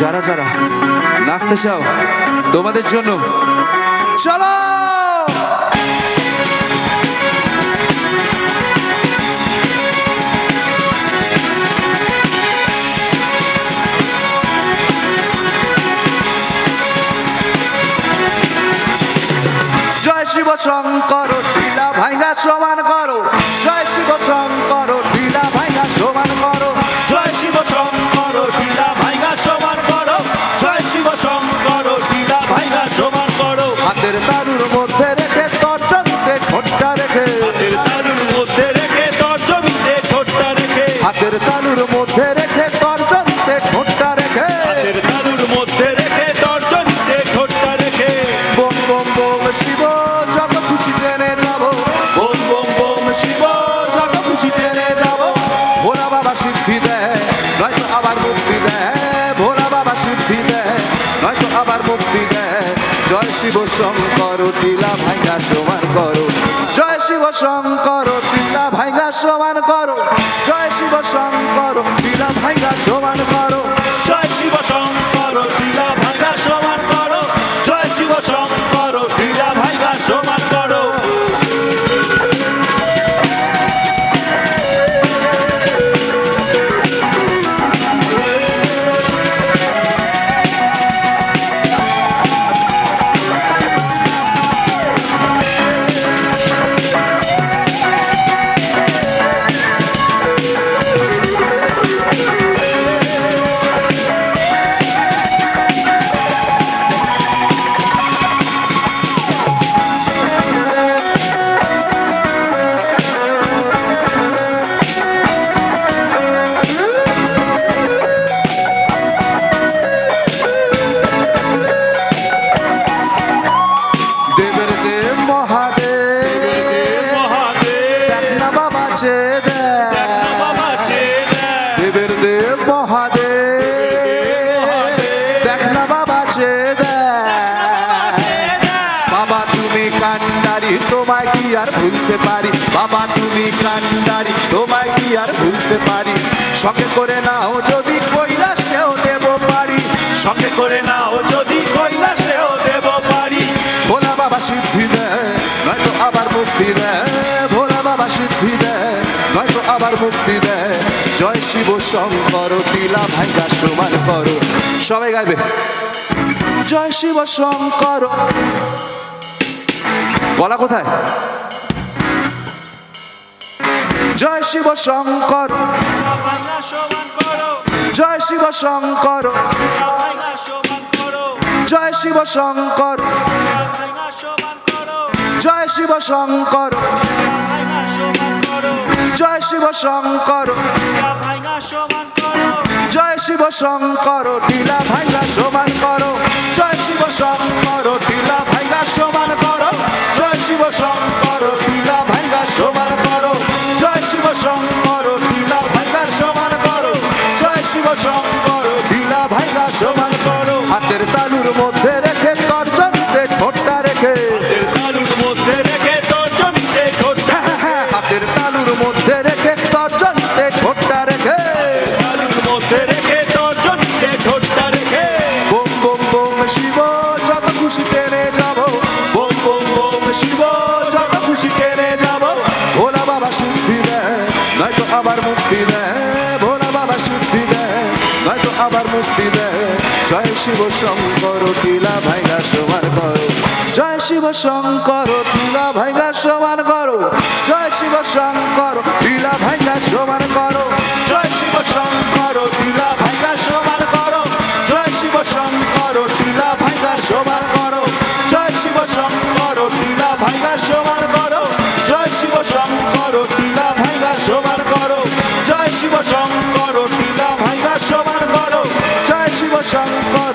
যারা যারা নাচতে চাও তোমাদের জন্য। চলো! জয় শিব শঙ্কর ঢিলা ভাঙ্গা সমান করো। ট্রেনে যাব। ভোলা বাবা সিদ্ধি দেয় নয়তো আবার মুক্তি দেয় ভোলা বাবা সিদ্ধি দেয় নয়তো আবার মুক্তি দেয় জয় শিব শঙ্কর, তিলা ভাইগা সমান করো। জয় শিব শঙ্কর, তিলা ভাইগা সমান করো। জয় শিব শঙ্কর, তিলা ভাইগা সমান করো। আর ভুলতে পারি। বাবা, তুমি কান্ডারি তোমায় কি আর ভুলতে পারি? সঙ্গে করে নাও, যদি কইলা সেও দেব পারি সঙ্গে করে নাও, যদি কৈলাসেও দেব পারি ভোলা বাবা, সিদ্ধি দেয় নয়তো আবার মুক্তি দেয় ভোলা বাবা, সিদ্ধি দেয় নয়তো আবার মুক্তি দেয় জয় শিব শঙ্কর, টিলা ভাইগা সমান করো। সবাই গাইবে। জয় শিব শঙ্কর। গলা কোথায়? জয় শিব শঙ্কর। জয় শিব শঙ্কর। জয় শিব শঙ্কর। জয় শিব শঙ্কর। জয় শিব শঙ্কর। জয় শিব শঙ্কর, টিলা ভাইগা সমান করো। জয় শিব শঙ্কর, টিলা ভাইগা সমান করো। মধ্যে রেখে তর্জনীতে ঠোঁটটা রেখে। তালুর মধ্যে রেখে তোর ঠোঁটটা রেখে। বোম বোম বোম শিব যত খুশি টেনে যাব। বোম বোম বোম শিব যত খুশি টেনে যাব। ভোলা বাবা শুদ্ধি দেয় নয়তো আবার মুক্তি দেয় ভোলা বাবা শুদ্ধি দেয় নয়তো আবার মুক্তি দেয় জয় শিব শঙ্কর টিলা ভাইগা সমান করো জয় শিব শঙ্কর টিলা সমান করো জয় শিব শঙ্কর সমান করো। জয় শিব শঙ্কর, টিলা ভাইগা সমান করো। জয় শিব শঙ্কর, টিলা ভাইগা সমান করো। জয় শিব শঙ্কর, টিলা ভাইগা সমান করো। জয় শিব শঙ্কর, টিলা ভাইগা সমান করো। জয় শিব শঙ্কর, টিলা ভাইগা সমান করো। জয় শিব শঙ্কর